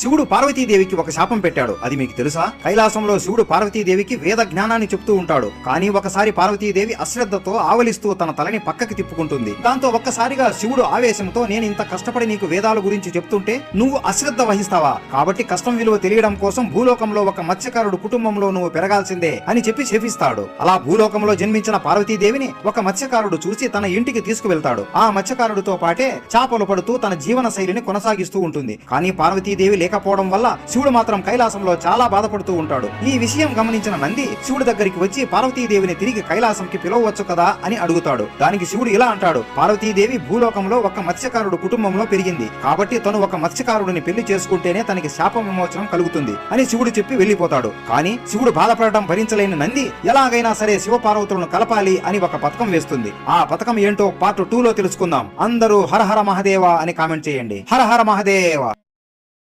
శివుడు పార్వతీదేవికి ఒక శాపం పెట్టాడు. అది మీకు తెలుసా? కైలాసంలో శివుడు పార్వతీదేవికి వేద జ్ఞానాన్ని చెప్తూ ఉంటాడు. కానీ ఒకసారి పార్వతీదేవి అశ్రద్ధతో ఆవలిస్తూ తన తలని పక్కకి తిప్పుకుంటుంది. దాంతో ఒక్కసారిగా శివుడు ఆవేశంతో నేను ఇంత కష్టపడి నీకు వేదాల గురించి చెప్తుంటే నువ్వు అశ్రద్ధ వహిస్తావా? కాబట్టి కష్టం విలువ తెలియడం కోసం భూలోకంలో ఒక మత్స్యకారుడు కుటుంబంలో నువ్వు పెరగాల్సిందే అని చెప్పి శపిస్తాడు. అలా భూలోకంలో జన్మించిన పార్వతీదేవిని ఒక మత్స్యకారుడు చూసి తన ఇంటికి తీసుకువెళ్తాడు. ఆ మత్స్యకారుడితో పాటే చేపలు పడుతూ తన జీవన శైలిని కొనసాగిస్తూ ఉంటుంది. కానీ పార్వతీదేవి లేకపోవడం వల్ల శివుడు మాత్రం కైలాసంలో చాలా బాధపడుతూ ఉంటాడు. ఈ విషయం గమనించిన నంది శివుడి దగ్గరికి వచ్చి పార్వతీదేవిని తిరిగి కైలాసంకి పిలవచ్చు కదా అని అడుగుతాడు. దానికి శివుడు ఇలా అంటాడు పార్వతీదేవి భూలోకంలో ఒక మత్స్యకారుడు కుటుంబంలో పెరిగింది. కాబట్టి తను ఒక మత్స్యకారుడిని పెళ్ళి చేసుకుంటేనే తనకి శాప విమోచనం కలుగుతుంది అని శివుడు చెప్పి వెళ్ళిపోతాడు కానీ శివుడు బాధపడటం భరించలేని నంది ఎలాగైనా సరే శివపార్వతులను కలపాలి అని ఒక పథకం వేస్తుంది. ఆ పథకం ఏంటో పార్ట్ టూ లో తెలుసుకుందాం. అందరూ హర హర మహదేవ అని కామెంట్ చేయండి. హర హర మహదేవ!